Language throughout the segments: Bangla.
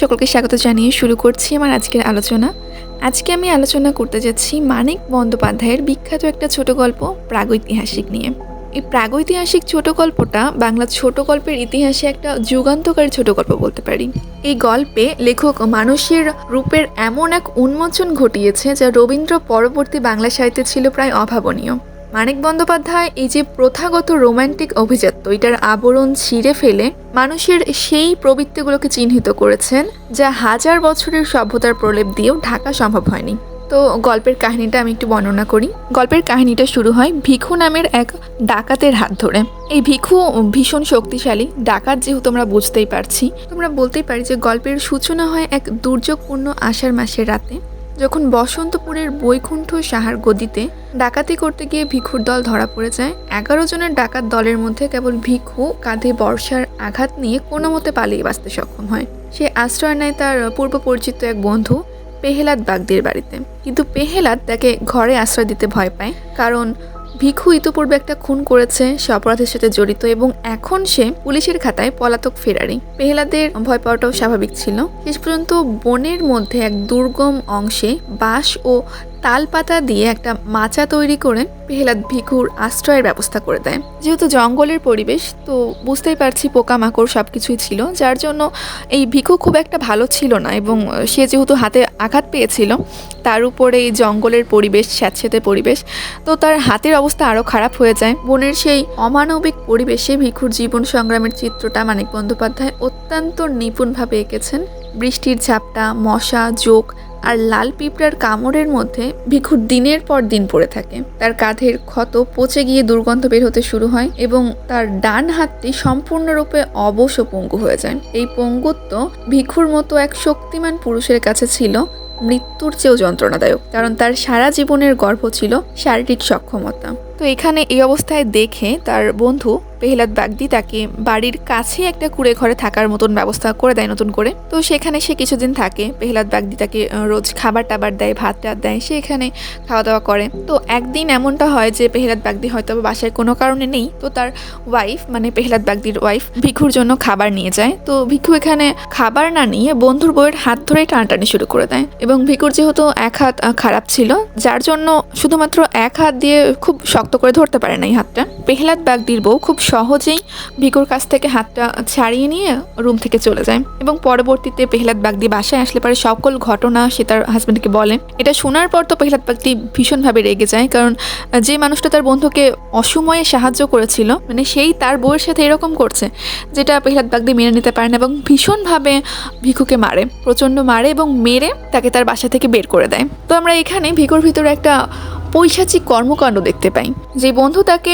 সকলকে স্বাগত জানিয়ে শুরু করছি আমার আজকের আলোচনা। আজকে আমি আলোচনা করতে যাচ্ছি মানিক বন্দ্যোপাধ্যায়ের বিখ্যাত একটা ছোট গল্প, প্রাগৈতিহাসিক নিয়ে। এই প্রাগৈতিহাসিক ছোট গল্পটা বাংলা ছোট গল্পের ইতিহাসে একটা যুগান্তকারী ছোট গল্প বলতে পারি। এই গল্পে লেখক মানুষের রূপের এমন এক উন্মোচন ঘটিয়েছে যা রবীন্দ্র পরবর্তী বাংলা সাহিত্যে ছিল প্রায় অভাবনীয়। মানিক বন্দ্যোপাধ্যায় এই যে প্রথাগত রোমান্টিক অভিজাত্য, এটার আবরণ ছিঁড়ে ফেলে মানুষের সেই প্রবৃত্তিগুলোকে চিহ্নিত করেছেন, যা হাজার বছরের সভ্যতার প্রলেপ দিয়েও ঢাকা সম্ভব হয়নি। তো গল্পের কাহিনীটা আমি একটু বর্ণনা করি। গল্পের কাহিনীটা শুরু হয় ভিখু নামের এক ডাকাতের হাত ধরে। এই ভিখু ভীষণ শক্তিশালী, ডাকাত যেহেতু আমরা বুঝতেই পারছি, তোমরা বলতেই পারি যে গল্পের সূচনা হয় এক দুর্যোগপূর্ণ আষাঢ় মাসের রাতে। যখন বসন্তপুরের বৈকুণ্ঠ সাহার গদিতে ডাকাতি করতে গিয়ে ভিক্ষুর দল ধরা পড়ে যায়, এগারো জনের ডাকাত দলের মধ্যে কেবল ভিক্ষু কাঁধে বর্ষার আঘাত নিয়ে কোনো মতে পালিয়ে বাঁচতে সক্ষম হয়। সে আশ্রয় নেয় তার পূর্ব পরিচিত এক বন্ধু, পেহেলাদ বাগদির বাড়িতে। কিন্তু পেহেলাদ তাকে ঘরে আশ্রয় দিতে ভয় পায়, কারণ ভিখু ইতোপূর্বে একটা খুন করেছে, সে অপরাধের সাথে জড়িত এবং এখন সে পুলিশের খাতায় পলাতক ফেরারি। পেহেলাদের ভয় পাওয়াটাও স্বাভাবিক ছিল। শেষ পর্যন্ত বনের মধ্যে এক দুর্গম অংশে বাঁশ ও তাল পাতা দিয়ে একটা মাচা তৈরি করে পেহেলাদ ভিখুর আশ্রয়ের ব্যবস্থা করে দেয়। যেহেতু জঙ্গলের পরিবেশ, তো বুঝতেই পারছি পোকামাকড় সব কিছুই ছিল, যার জন্য এই ভিখু খুব একটা ভালো ছিল না এবং সে যেহেতু হাতে আঘাত পেয়েছিল, তার উপরে এই জঙ্গলের পরিবেশ স্যাঁতস্যাঁতে পরিবেশ, তো তার হাতের অবস্থা আরও খারাপ হয়ে যায়। বনের সেই অমানবিক পরিবেশে ভিখুর জীবন সংগ্রামের চিত্রটা মানিক বন্দ্যোপাধ্যায় অত্যন্ত নিপুণভাবে এঁকেছেন। বৃষ্টির ঝাপটা, মশা, জোক আর লাল পিঁপড়ার কামড়ের মধ্যে ভিখুর দিনের পর দিন পড়ে থাকে। তার কাঁধের ক্ষত পচে গিয়ে দুর্গন্ধ বের হতে শুরু হয় এবং তার ডান হাতটি সম্পূর্ণরূপে অবশ ও পঙ্গু হয়ে যায়। এই পঙ্গুত্ব ভিখুর মতো এক শক্তিমান পুরুষের কাছে ছিল মৃত্যুর চেয়েও যন্ত্রণাদায়ক, কারণ তার সারা জীবনের গর্ভ ছিল শারীরিক সক্ষমতা। তো এখানে এই অবস্থায় দেখে তার বন্ধু পেহলাদ বাগদি তাকে বাড়ির কাছে একটা কুড়ে ঘরে থাকার মতন ব্যবস্থা করে দেয় নতুন করে। তো সেখানে সে কিছুদিন থাকে, পেহলাদ বাগদি তাকে রোজ খাবার টাবার দেয়, ভাত টাত দেয়, সে এখানে খাওয়া দাওয়া করে। তো একদিন এমনটা হয় যে পেহলাদ বাগদি হয়তো বাসায় কোনো কারণে নেই, তো তার ওয়াইফ মানে পেহলাদ বাগদির ওয়াইফ ভিক্ষুর জন্য খাবার নিয়ে যায়। তো ভিক্ষু এখানে খাবার না নিয়ে বন্ধুর বইয়ের হাত ধরে টানাটানি শুরু করে দেয় এবং ভিক্ষুর যেহেতু এক হাত খারাপ ছিল, যার জন্য শুধুমাত্র এক হাত দিয়ে খুব শক্ত করে ধরতে পারে না এই হাতটা। পেহলাদ বাগদির বউ খুব সহজেই ভিকুর কাছ থেকে হাতটা ছাড়িয়ে নিয়ে রুম থেকে চলে যায় এবং পরবর্তীতে পেহলাদ বাগদি বাসায় আসলে পরে সকল ঘটনা সে তার হাজব্যান্ডকে বলে। এটা শোনার পর তো পেহলাদ বাগদি ভীষণভাবে রেগে যায়, কারণ যে মানুষটা তার বন্ধুকে অসময়ে সাহায্য করেছিল মানে সেই তার বউয়ের সাথে এরকম করছে, যেটা পেহলাদ বাগদি মেনে নিতে পারে না এবং ভীষণভাবে ভিকুকে মারে, প্রচণ্ড মারে এবং মেরে তাকে তার বাসা থেকে বের করে দেয়। তো আমরা এখানে ভিকুর ভিতরে একটা পৈশাচিক কর্মকাণ্ড দেখতে পাই। যে বন্ধু তাকে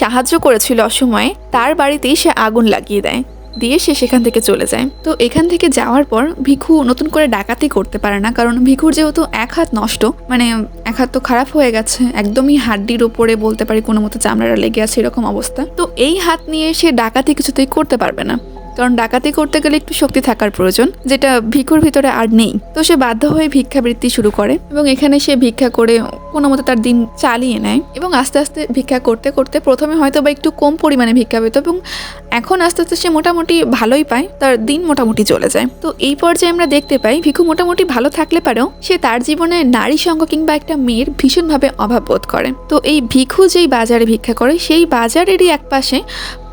সাহায্য করেছিল অসময়ে, তার বাড়িতেই সে আগুন লাগিয়ে দেয়, দিয়ে সে সেখান থেকে চলে যায়। তো এখান থেকে যাওয়ার পর ভিখু নতুন করে ডাকাতি করতে পারে না, কারণ ভিখুর যেহেতু এক হাত নষ্ট মানে এক হাত তো খারাপ হয়ে গেছে, একদমই হাড্ডির ওপরে বলতে পারি কোনো মতো চামড়াটা লেগে আছে এরকম অবস্থা। তো এই হাত নিয়ে সে ডাকাতি কিছুতেই করতে পারবে না। কারণ ডাকাতি করতে গেলে একটু শক্তি থাকার প্রয়োজন, যেটা ভিক্ষুর ভিতরে আর নেই। তো সে বাধ্য হয়ে ভিক্ষাবৃত্তি শুরু করে এবং এখানে সে ভিক্ষা করে কোনো মতো তার দিন চালিয়ে নেয় এবং আস্তে আস্তে ভিক্ষা করতে করতে প্রথমে হয়তো বা একটু কম পরিমাণে ভিক্ষা পেত এবং এখন আস্তে আস্তে সে মোটামুটি ভালোই পায়, তার দিন মোটামুটি চলে যায়। তো এই পর্যায়ে আমরা দেখতে পাই ভিক্ষু মোটামুটি ভালো থাকলে পারেও সে তার জীবনে নারী সঙ্গ কিংবা একটা মেয়ের ভীষণভাবে অভাব বোধ করে। তো এই ভিক্ষু যেই বাজারে ভিক্ষা করে, সেই বাজারেরই এক পাশে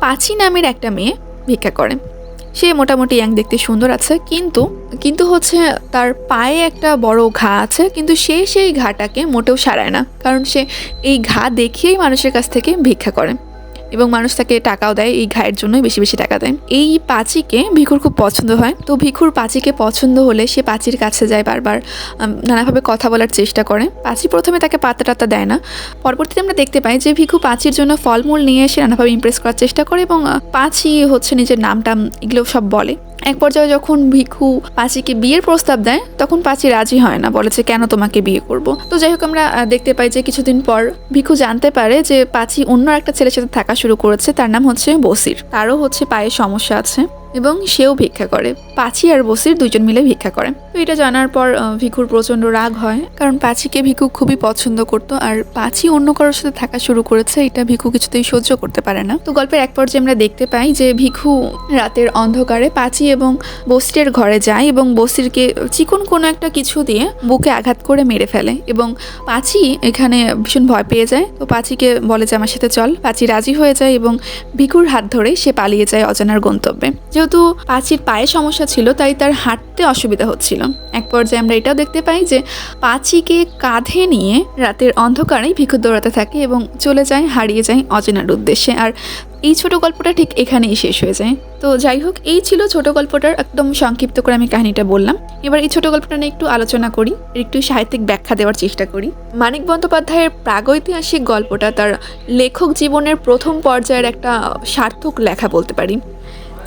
পাচি নামের একটা মেয়ে ভিক্ষা করে। সে মোটামুটি ইয়াং দেখতে সুন্দর আছে, কিন্তু কিন্তু হচ্ছে তার পায়ে একটা বড় ঘা আছে, কিন্তু সে সেই ঘাটাকে মোটেও সারায় না। কারণ সে এই ঘা দেখিয়েই মানুষের কাছ থেকে ভিক্ষা করে। এবং মানুষ তাকে টাকাও দেয়, এই ঘায়ের জন্যই বেশি বেশি টাকা দেয়। এই পাচিকে ভিখুর খুব পছন্দ হয়। তো ভিখুর পাচিকে পছন্দ হলে সে পাচির কাছে যায় বারবার নানাভাবে কথা বলার চেষ্টা করে। পাচি প্রথমে তাকে পাতা টাতা দেয় না। পরবর্তীতে আমরা দেখতে পাই যে ভিখু পাচির জন্য ফলমূল নিয়ে এসে নানাভাবে ইমপ্রেস করার চেষ্টা করে এবং পাচি হচ্ছে নিজের নামটা এগুলো সব বলে। এক পর্যায়ে যখন ভিক্ষু পাচিকে বিয়ের প্রস্তাব দেয়, তখন পাচি রাজি হয় না বলে যে কেন তোমাকে বিয়ে করব? তো যাই হোক, আমরা দেখতে পাই যে কিছুদিন পর ভিক্ষু জানতে পারে যে পাচি অন্য একটা ছেলের সাথে থাকা শুরু করেছে, তার নাম হচ্ছে বসির। তারও হচ্ছে পায়ে সমস্যা আছে। এবং সেও ভিক্ষা করে। পাচি আর বসির দুজন মিলে ভিক্ষা করে। তো এটা জানার পর ভিখুর প্রচণ্ড রাগ হয়, কারণ পাচিকে ভিখু খুবই পছন্দ করতো, আর পাচি অন্য কারোর সাথে থাকা শুরু করেছে, এটা ভিখু কিছুতেই সহ্য করতে পারে না। তো গল্পের এক পর্যায়ে আমরা দেখতে পাই যে ভিখু রাতের অন্ধকারে পাচি এবং বসিরের ঘরে যায় এবং বসিরকে চিকন কোনো একটা কিছু দিয়ে বুকে আঘাত করে মেরে ফেলে এবং পাচি এখানে ভীষণ ভয় পেয়ে যায়। তো পাচিকে বলে যে, আমার সাথে চল। পাচি রাজি হয়ে যায় এবং ভিকুর হাত ধরে সে পালিয়ে যায় অজানার গন্তব্যে। যেহেতু পাচির পায়ে সমস্যা ছিল, তাই তার হাঁটতে অসুবিধা হচ্ছিল। এক পর্যায়ে আমরা এটাও দেখতে পাই যে পাচিকে কাঁধে নিয়ে রাতের অন্ধকারেই ভিক্ষু দৌড়াতে থাকে এবং চলে যায়, হারিয়ে যায় অজানার উদ্দেশ্যে। আর এই ছোট গল্পটা ঠিক এখানেই শেষ হয়ে যায়। তো যাই হোক, এই ছিল ছোট গল্পটার একদম সংক্ষিপ্ত করে আমি কাহিনীটা বললাম। এবার এই ছোট গল্পটা নিয়ে একটু আলোচনা করি একটু সাহিত্যিক ব্যাখ্যা দেওয়ার চেষ্টা করি। মানিক বন্দ্যোপাধ্যায়ের প্রাগৈতিহাসিক গল্পটা তার লেখক জীবনের প্রথম পর্যায়ের একটা সার্থক লেখা বলতে পারি।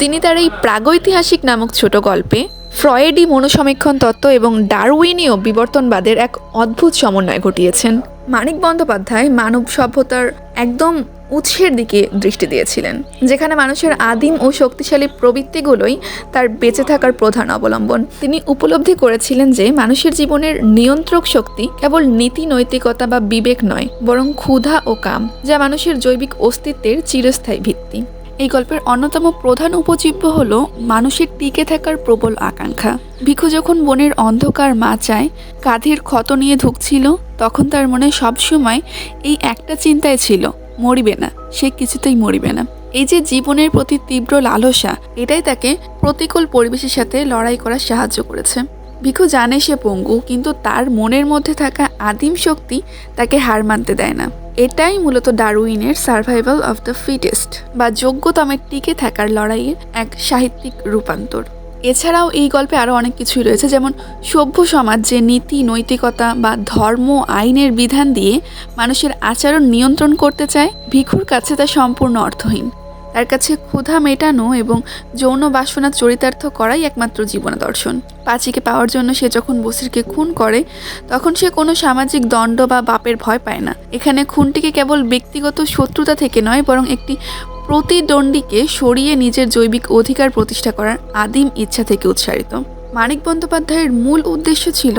তিনি তার এই প্রাগৈতিহাসিক নামক ছোট গল্পে ফ্রয়েডি মনোসমীক্ষণ তত্ত্ব এবং ডারউইনীয় বিবর্তনবাদের এক অদ্ভুত সমন্বয় ঘটিয়েছেন। মানিক বন্দ্যোপাধ্যায় মানব সভ্যতার একদম উৎসের দিকে দৃষ্টি দিয়েছিলেন, যেখানে মানুষের আদিম ও শক্তিশালী প্রবৃত্তিগুলোই তার বেঁচে থাকার প্রধান অবলম্বন। তিনি উপলব্ধি করেছিলেন যে মানুষের জীবনের নিয়ন্ত্রক শক্তি কেবল নীতি, নৈতিকতা বা বিবেক নয়, বরং ক্ষুধা ও কাম, যা মানুষের জৈবিক অস্তিত্বের চিরস্থায়ী ভিত্তি। এই গল্পের অন্যতম প্রধান উপজীব্য হল মানুষের টিকে থাকার প্রবল আকাঙ্ক্ষা। ভিখু যখন বনের অন্ধকার মাচায় কাঁধের ক্ষত নিয়ে ঢুকছিল তখন তার মনে সবসময় এই একটা চিন্তায় ছিল, মরিবে না, সে কিছুতেই মরিবে না। এই যে জীবনের প্রতি তীব্র লালসা, এটাই তাকে প্রতিকূল পরিবেশের সাথে লড়াই করার সাহায্য করেছে। ভিখু জানে সে পঙ্গু, কিন্তু তার মনের মধ্যে থাকা আদিম শক্তি তাকে হার মানতে দেয় না। এটাই মূলত ডারুইনের সার্ভাইভাল অফ দ্য ফিটেস্ট বা যোগ্যতমের টিকে থাকার লড়াইয়ের এক সাহিত্যিক রূপান্তর। এছাড়াও এই গল্পে আরও অনেক কিছুই রয়েছে, যেমন সভ্য সমাজ যে নীতি, নৈতিকতা বা ধর্ম, আইনের বিধান দিয়ে মানুষের আচরণ নিয়ন্ত্রণ করতে চায়, ভিখুর কাছে তা সম্পূর্ণ অর্থহীন। তার কাছে ক্ষুধা মেটানো এবং যৌন বাসনা চরিতার্থ করাই একমাত্র জীবন দর্শন পাচিকে পাওয়ার জন্য সে যখন বসিরকে খুন করে, তখন সে কোনো সামাজিক দণ্ড বা বাপের ভয় পায় না। এখানে খুনটিকে কেবল ব্যক্তিগত শত্রুতা থেকে নয়, বরং একটি প্রতিদ্বন্দ্বীকে সরিয়ে নিজের জৈবিক অধিকার প্রতিষ্ঠা করার আদিম ইচ্ছা থেকে উৎসারিত। মানিক বন্দ্যোপাধ্যায়ের মূল উদ্দেশ্য ছিল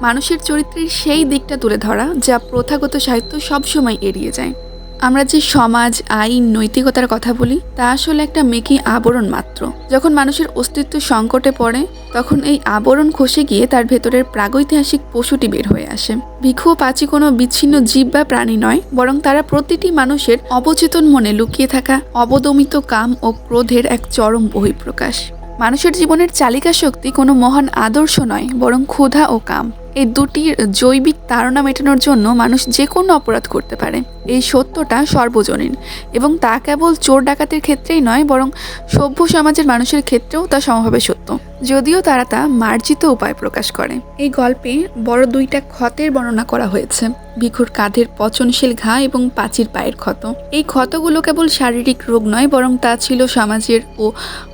মানুষের চরিত্রের সেই দিকটা তুলে ধরা, যা প্রথাগত সাহিত্য সবসময় এড়িয়ে যায়। আমরা যে সমাজ, আইন, নৈতিকতার কথা বলি, তা আসলে একটা মেকি আবরণ মাত্র। যখন মানুষের অস্তিত্ব সংকটে পড়ে, তখন এই আবরণ খসে গিয়ে তার ভেতরের প্রাগৈতিহাসিক পশুটি বের হয়ে আসে। ভিক্ষু পাচি কোনো বিচ্ছিন্ন জীব বা প্রাণী নয়, বরং তারা প্রতিটি মানুষের অবচেতন মনে লুকিয়ে থাকা, অবদমিত কাম ও ক্রোধের এক চরম বহিঃপ্রকাশ। মানুষের জীবনের চালিকা শক্তি কোনো মহান আদর্শ নয়, বরং ক্ষুধা ও কাম। এই দুটির জৈবিক তাড়না মেটানোর জন্য মানুষ যে কোনো অপরাধ করতে পারে। এই সত্যটা সর্বজনীন এবং তা কেবল চোর ডাকাতের ক্ষেত্রেই নয়, বরং সভ্য সমাজের মানুষের ক্ষেত্রেও তা সমভাবে সত্য। যদিও তারা তা মার্জিত উপায় প্রকাশ করে। এই গল্পে বড় দুইটা ক্ষতের বর্ণনা করা হয়েছে। ভিখুর কাঁধের পচনশীল ঘা এবং পাচির পায়ের ক্ষত। এই ক্ষতগুলো কেবল শারীরিক রোগ নয়, বরং তা ছিল সমাজের ও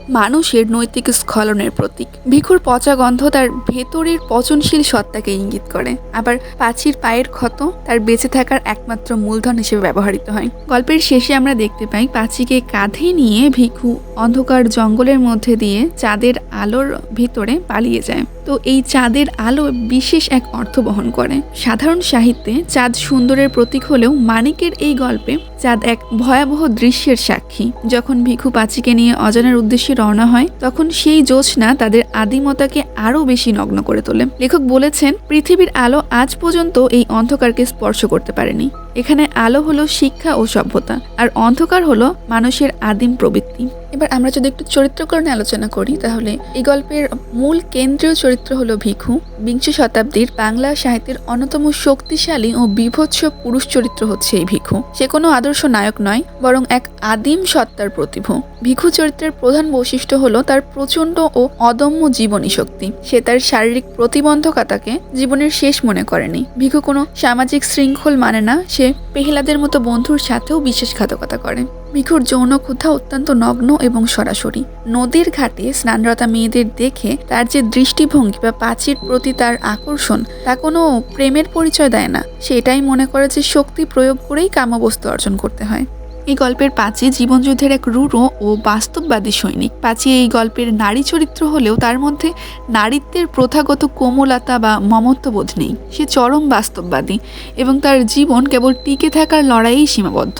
মানুষের নৈতিক স্খলনের প্রতীক। ভিখুর পচা গন্ধ তার ভেতরের পচনশীল সত্তাকে ইঙ্গিত করে। আবার পাচির পায়ের ক্ষত তার বেঁচে থাকার একমাত্র মূলধন হিসেবে ব্যবহৃত হয়। গল্পের শেষে আমরা দেখতে পাই পাচিকে কাঁধে নিয়ে ভিখু অন্ধকার জঙ্গলের মধ্যে দিয়ে চাঁদের আলোর ভিতরে পালিয়ে যায়। তো এই চাঁদের আলো বিশেষ এক অর্থ বহন করে। সাধারণ সাহিত্যে চাঁদ সুন্দরের প্রতীক হলেও মানিকের এই গল্পে চাঁদ এক ভয়াবহ দৃশ্যের সাক্ষী। যখন ভিখু পাচিকে নিয়ে অজানার উদ্দেশ্যে রওনা হয়, তখন সেই জ্যোৎস্না তাদের আদিমতাকে আরও বেশি নগ্ন করে তোলে। লেখক বলেছেন, পৃথিবীর আলো আজ পর্যন্ত এই অন্ধকারকে স্পর্শ করতে পারেনি। এখানে আলো হলো শিক্ষা ও সভ্যতা আর অন্ধকার হলো মানুষের আদিম প্রবৃত্তি। এবার আমরা যদি একটু চরিত্রকরণে আলোচনা করি, তাহলে এই গল্পের মূল কেন্দ্রীয় চরিত্র হলো ভিখু। বিংশ শতাব্দীর বাংলা সাহিত্যের অন্যতম শক্তিশালী ও বিভৎস পুরুষ চরিত্র হচ্ছে এই ভিখু। সে কোনো আদর্শ নায়ক নয়, বরং এক আদিম সত্তার প্রতিভ। ভিখু চরিত্রের প্রধান বৈশিষ্ট্য হলো তার প্রচণ্ড ও অদম্য জীবনী শক্তি। সে তার শারীরিক প্রতিবন্ধকতাকে জীবনের শেষ মনে করেনি। ভিখু কোনো সামাজিক শৃঙ্খল মানে না, সে পেহলাদের মতো বন্ধুর সাথেও বিশ্বাসঘাতকতা করে। ভিখুর যৌন ক্ষুধা অত্যন্ত নগ্ন এবং সরাসরি। নদীর ঘাটে স্নানরতা মেয়েদের দেখে তার যে দৃষ্টিভঙ্গি বা পাচির প্রতি তার আকর্ষণ, তা কোনো প্রেমের পরিচয় দেয় না। সেটাই মনে করে যে শক্তি প্রয়োগ করেই কামবস্তু অর্জন করতে হয়। এই গল্পের পাঁচি জীবনযুদ্ধের এক রূঢ় ও বাস্তববাদী সৈনিক। পাঁচি এই গল্পের নারী চরিত্র হলেও তার মধ্যে নারীত্বের প্রথাগত কোমলতা বা মমত্ববোধ নেই। সে চরম বাস্তববাদী এবং তার জীবন কেবল টিকে থাকার লড়াইয়েই সীমাবদ্ধ।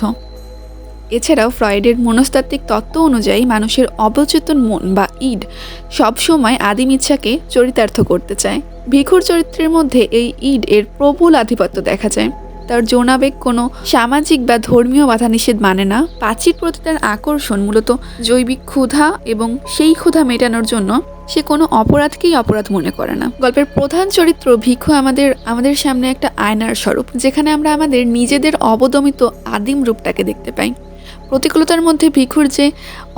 এছাড়াও ফ্রয়েডের মনস্তাত্ত্বিক তত্ত্ব অনুযায়ী মানুষের অবচেতন মন বা ইড সবসময় আদিম ইচ্ছাকে চরিতার্থ করতে চায়। ভিখুর চরিত্রের মধ্যে এই ইড এর প্রবল আধিপত্য দেখা যায়। তার যৌনাবেগ কোনো সামাজিক বা ধর্মীয় বাধা নিষেধ মানে না। পাচির প্রতি তার আকর্ষণ মূলত জৈবিক ক্ষুধা এবং সেই ক্ষুধা মেটানোর জন্য সে কোনো অপরাধকেই অপরাধ মনে করে না। গল্পের প্রধান চরিত্র ভিক্ষু আমাদের আমাদের সামনে একটা আয়নার স্বরূপ, যেখানে আমরা আমাদের নিজেদের অবদমিত আদিম রূপটাকে দেখতে পাই। প্রতিকূলতার মধ্যে ভিক্ষুর যে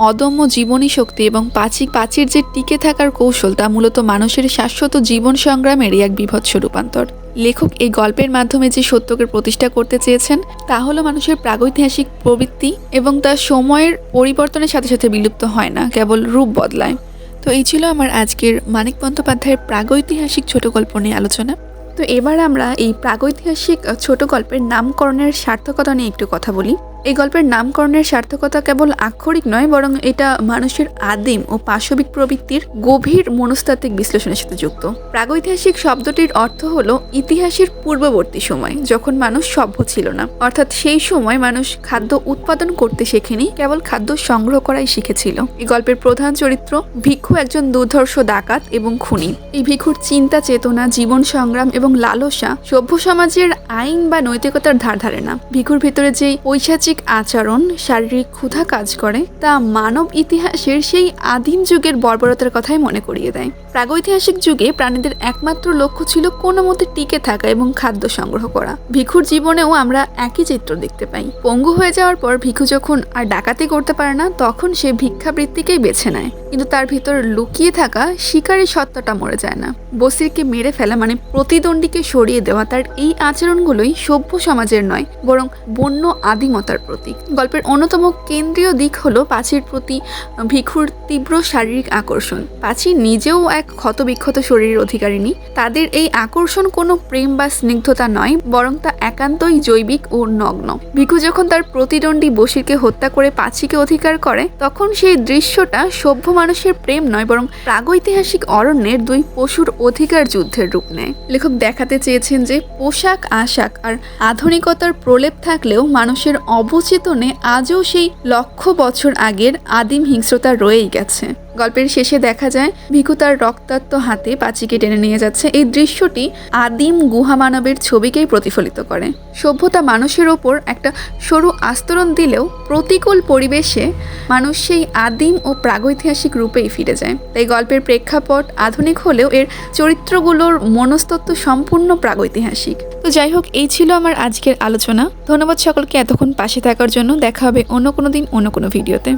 অদম্য জীবনী শক্তি এবং পাচি পাচির যে টিকে থাকার কৌশল তা মূলত মানুষের শাশ্বত জীবন সংগ্রামেরই এক বিভৎস রূপান্তর। লেখক এই গল্পের মাধ্যমে যে সত্যকে প্রতিষ্ঠা করতে চেয়েছেন, তা হলো মানুষের প্রাগৈতিহাসিক প্রবৃত্তি এবং তা সময়ের পরিবর্তনের সাথে সাথে বিলুপ্ত হয় না, কেবল রূপ বদলায়। তো এই ছিল আমার আজকের মানিক বন্দ্যোপাধ্যায়ের প্রাগৈতিহাসিক ছোট গল্প নিয়ে আলোচনা। তো এবার আমরা এই প্রাগৈতিহাসিক ছোট গল্পের নামকরণের সার্থকতা নিয়ে একটু কথা বলি। এই গল্পের নামকরণের সার্থকতা কেবল আক্ষরিক নয়, বরং এটা মানুষের আদিম ও পাশবিক প্রবৃত্তির গভীর মনস্তাত্ত্বিক বিশ্লেষণের সাথে যুক্ত। প্রাগৈতিহাসিক শব্দটির অর্থ হলো ইতিহাসের পূর্ববর্তী সময়, যখন মানুষ সভ্য ছিল না। অর্থাৎ সেই সময় মানুষ খাদ্য উৎপাদন করতে শেখেনি, কেবল খাদ্য সংগ্রহ করাই শিখেছিল। এই গল্পের প্রধান চরিত্র ভিক্ষু একজন দুর্ধর্ষ ডাকাত এবং খুনি। এই ভিক্ষুর চিন্তা, চেতনা, জীবন সংগ্রাম এবং লালসা সভ্য সমাজের আইন বা নৈতিকতার ধার ধারে না। ভিক্ষুর ভিতরে যে ঐশাচিক আচরণ, শারীরিক ক্ষুধা কাজ করে, তা মানব ইতিহাসের সেই আদিম যুগের বর্বরতার কথাই মনে করিয়ে দেয়। প্রাগৈতিহাসিক যুগে প্রাণীদের একমাত্র লক্ষ্য ছিল কোনো মতে টিকে থাকা এবং খাদ্য সংগ্রহ করা। ভিখুর জীবনেও আমরা একই চিত্র দেখতে পাই। পঙ্গু হয়ে যাওয়ার পর ভিখু যখন আর ডাকাতি করতে পারে না, তখন সে ভিক্ষাবৃত্তিকেই বেছে নেয়। কিন্তু তার ভিতর লুকিয়ে থাকা শিকারী সত্তাটা মরে যায় না। বসিরকে মেরে ফেলা মানে প্রতিদ্বন্দ্বীকে সরিয়ে দেওয়া তার এই আচরণগুলোই সভ্য সমাজের নয়, বরং বন্য আদিমতার প্রতীক। গল্পের অন্যতম কেন্দ্রীয় দিক হলো পাচির প্রতি ভিখুর তীব্র শারীরিক আকর্ষণ। পাচি নিজেও এক ক্ষতবিক্ষত শরীরের অধিকারিণী। তাদের এই আকর্ষণ কোনো প্রেম বা স্নিগ্ধতা নয়, বরং তা একান্তই জৈবিক ও নগ্ন। ভিক্ষু যখন তার প্রতিদ্বন্দ্বী বসিরকে হত্যা করে পাচিকে অধিকার করে, তখন সেই দৃশ্যটা সভ্য মানুষের প্রেম নয়, বরং প্রাগৈতিহাসিক অরণ্যের দুই পশুর অধিকার যুদ্ধের রূপ নেয়। লেখক দেখাতে চেয়েছেন যে, পোশাক, আশাক আর আধুনিকতার প্রলেপ থাকলেও মানুষের অবচেতনে আজও সেই লক্ষ বছর আগের আদিম হিংস্রতা রয়েই গেছে। গল্পের শেষে দেখা যায়, ভিকু তার রক্তাক্ত হাতে পাচিকে টেনে নিয়ে যাচ্ছে। এই দৃশ্যটি আদিম গুহা মানবের ছবিকেই প্রতিফলিত করে। সভ্যতা মানুষের ওপর একটা সরু আস্তরণ দিলেও প্রতিকূল পরিবেশে মানুষ সেই আদিম ও প্রাগৈতিহাসিক রূপেই ফিরে যায়। তাই গল্পের প্রেক্ষাপট আধুনিক হলেও এর চরিত্রগুলোর মনস্তত্ত্ব সম্পূর্ণ প্রাগৈতিহাসিক। তো যাই হোক, এই ছিল আমার আজকের আলোচনা। ধন্যবাদ সকলকে এতক্ষণ পাশে থাকার জন্য। দেখা হবে অন্য কোনো দিন, অন্য কোনো ভিডিওতে।